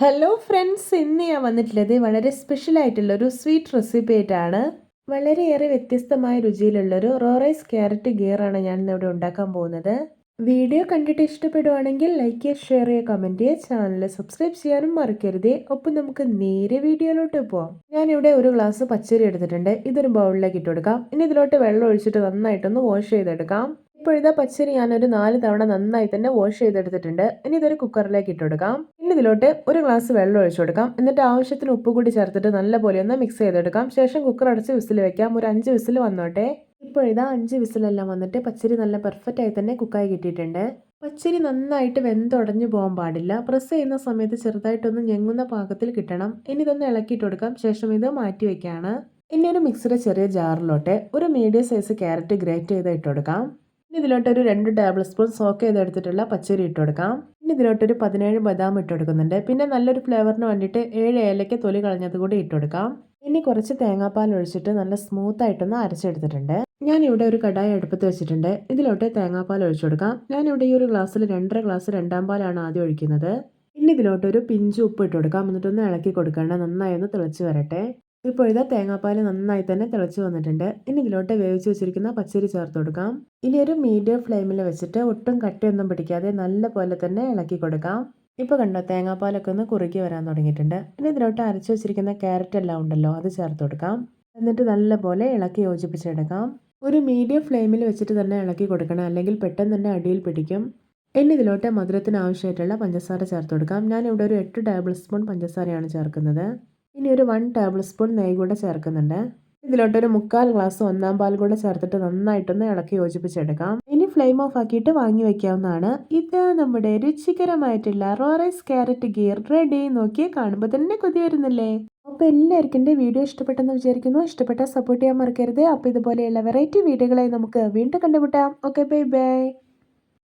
Hello friends ഇന്ന് ഞാൻ വന്നിട്ടുള്ളത് വളരെ സ്പെഷ്യൽ ആയിട്ടുള്ള ഒരു സ്വീറ്റ് റെസിപ്പി ആയിട്ടാണ്. വളരെയേറെ വ്യത്യസ്തമായ രുചിയിലുള്ളൊരു റോറൈസ് ക്യാരറ്റ് ഗിയറാണ് ഞാൻ ഇന്ന് ഇവിടെ ഉണ്ടാക്കാൻ പോകുന്നത്. വീഡിയോ കണ്ടിട്ട് ഇഷ്ടപ്പെടുവാണെങ്കിൽ ലൈക്ക് ചെയ്യുക ഷെയർ ചെയ്യുക കമന്റ് ചെയ്യുക ചാനൽ സബ്സ്ക്രൈബ് ചെയ്യാനും മറക്കരുത്. ഒപ്പം നമുക്ക് നേരെ വീഡിയോയിലോട്ട് പോവാം. ഞാനിവിടെ ഒരു ഗ്ലാസ് പച്ചരി എടുത്തിട്ടുണ്ട്. ഇതൊരു ബൗളിലേക്ക് ഇട്ട് കൊടുക്കാം. ഇനി ഇതിലോട്ട് വെള്ളം ഒഴിച്ചിട്ട് നന്നായിട്ടൊന്ന് വാഷ് ചെയ്തെടുക്കാം. ഇപ്പോഴിതാ പച്ചരി ഞാൻ ഒരു നാല് തവണ നന്നായി തന്നെ വാഷ് ചെയ്തെടുത്തിട്ടുണ്ട്. ഇനി ഇതൊരു കുക്കറിലേക്ക് ഇട്ട് കൊടുക്കാം. ഇനി ഇതിലോട്ട് ഒരു ഗ്ലാസ് വെള്ളം ഒഴിച്ചു കൊടുക്കാം. എന്നിട്ട് ആവശ്യത്തിന് ഉപ്പ് കൂടി ചേർത്തിട്ട് നല്ലപോലെ ഒന്ന് മിക്സ് ചെയ്തെടുക്കാം. ശേഷം കുക്കർ അടച്ച് വിസിൽ വെക്കാം. ഒരു അഞ്ച് വിസിൽ വന്നോട്ടെ. ഇപ്പോഴിതാ അഞ്ച് വിസിലെല്ലാം വന്നിട്ട് പച്ചരി നല്ല പെർഫെക്റ്റ് ആയി തന്നെ കുക്കായി കിട്ടിയിട്ടുണ്ട്. പച്ചരി നന്നായിട്ട് വെന്തുടഞ്ഞു പോകാൻ പാടില്ല. പ്രസ് ചെയ്യുന്ന സമയത്ത് ചെറുതായിട്ടൊന്ന് ഞെങ്ങുന്ന പാകത്തിൽ കിട്ടണം. ഇനി ഇതൊന്ന് ഇളക്കിയിട്ട് കൊടുക്കാം. ശേഷം ഇത് മാറ്റി വയ്ക്കുകയാണ് ഇനി ഒരു മിക്സിയുടെ ചെറിയ ജാറിലോട്ട് ഒരു മീഡിയം സൈസ് ക്യാരറ്റ് ഗ്രേറ്റ് ചെയ്ത് ഇട്ട് കൊടുക്കാം. ഇനി ഇതിലോട്ട് ഒരു രണ്ട് ടേബിൾ സ്പൂൺ സോക്ക് ചെയ്തെടുത്തിട്ടുള്ള പച്ചരി ഇട്ട് കൊടുക്കാം പിന്നെ ഇതിലോട്ടൊരു പതിനേഴ് ബദാം ഇട്ട് കൊടുക്കുന്നുണ്ട് പിന്നെ നല്ലൊരു ഫ്ലേവറിന് വേണ്ടിയിട്ട് ഏഴ് ഏലയ്ക്ക് തൊലി കളഞ്ഞത് കൂടി ഇട്ട് കൊടുക്കാം ഇനി കുറച്ച് തേങ്ങാപ്പാൽ ഒഴിച്ചിട്ട് നല്ല സ്മൂത്ത് ആയിട്ടൊന്ന് അരച്ചെടുത്തിട്ടുണ്ട്. ഞാൻ ഇവിടെ ഒരു കടായി അടുപ്പത്ത് വെച്ചിട്ടുണ്ട്. ഇതിലോട്ട് തേങ്ങാപ്പാൽ ഒഴിച്ചു കൊടുക്കാം ഞാൻ ഇവിടെ ഈ ഒരു ഗ്ലാസ്സിൽ രണ്ടര ഗ്ലാസ് രണ്ടാം പാലാണ് ആദ്യം ഒഴിക്കുന്നത്. പിന്നെ ഇതിലോട്ടൊരു പിഞ്ച് ഉപ്പ് ഇട്ട് കൊടുക്കാം എന്നിട്ടൊന്ന് ഇളക്കി കൊടുക്കേണ്ട. നന്നായി ഒന്ന് തിളച്ച് വരട്ടെ. ഇപ്പോൾ ഇത് തേങ്ങാപ്പാൽ നന്നായി തന്നെ തിളച്ച് വന്നിട്ടുണ്ട്. ഇനി ഇതിലോട്ട് വേവിച്ച് വെച്ചിരിക്കുന്ന പച്ചരി ചേർത്ത് കൊടുക്കാം. ഇനി ഒരു മീഡിയം ഫ്ലെയിമിൽ വെച്ചിട്ട് ഒട്ടും കട്ടിയൊന്നും പിടിക്കാതെ നല്ല പോലെ തന്നെ ഇളക്കി കൊടുക്കാം. ഇപ്പോൾ കണ്ടോ തേങ്ങാപ്പാലൊക്കെ ഒന്ന് കുറുക്കി വരാൻ തുടങ്ങിയിട്ടുണ്ട്. ഇനി ഇതിലോട്ട് അരച്ച് വെച്ചിരിക്കുന്ന ക്യാരറ്റ് എല്ലാം ഉണ്ടല്ലോ അത് ചേർത്ത് കൊടുക്കാം. എന്നിട്ട് നല്ലപോലെ ഇളക്കി യോജിപ്പിച്ചെടുക്കാം. ഒരു മീഡിയം ഫ്ലെയിമിൽ വെച്ചിട്ട് തന്നെ ഇളക്കി കൊടുക്കണം അല്ലെങ്കിൽ പെട്ടെന്ന് തന്നെ അടിയിൽ പിടിക്കും. ഇനി ഇതിലോട്ട് മധുരത്തിന് ആവശ്യമായിട്ടുള്ള പഞ്ചസാര ചേർത്ത് കൊടുക്കാം. ഞാൻ ഇവിടെ ഒരു എട്ട് ടേബിൾ സ്പൂൺ പഞ്ചസാരയാണ് ചേർക്കുന്നത്. ഇനി ഒരു വൺ ടേബിൾ സ്പൂൺ നെയ്യ് കൂടെ ചേർക്കുന്നുണ്ട്. ഇതിലോട്ടൊരു മുക്കാൽ ഗ്ലാസ് ഒന്നാം പാൽ കൂടെ ചേർത്തിട്ട് നന്നായിട്ടൊന്ന് ഇളക്കി യോജിപ്പിച്ചെടുക്കാം. ഇനി ഫ്ലെയിം ഓഫ് ആക്കിയിട്ട് വാങ്ങി വെക്കാവുന്നതാണ്. ഇത് നമ്മുടെ രുചികരമായിട്ടുള്ള റോറൈസ് ക്യാരറ്റ് ഗീർ റെഡി നോക്കി കാണുമ്പോൾ തന്നെ കൊതി വരുന്നില്ലേ? അപ്പോൾ എല്ലാവർക്കും എന്റെ വീഡിയോ ഇഷ്ടപ്പെട്ടെന്ന് വിചാരിക്കുന്നു. ഇഷ്ടപ്പെട്ടാൽ സപ്പോർട്ട് ചെയ്യാൻ മറക്കരുത്. അപ്പോൾ ഇതുപോലെയുള്ള വെറൈറ്റി വീഡിയോകളായി നമുക്ക് വീണ്ടും കണ്ടുമുട്ടാം. Okay bye bye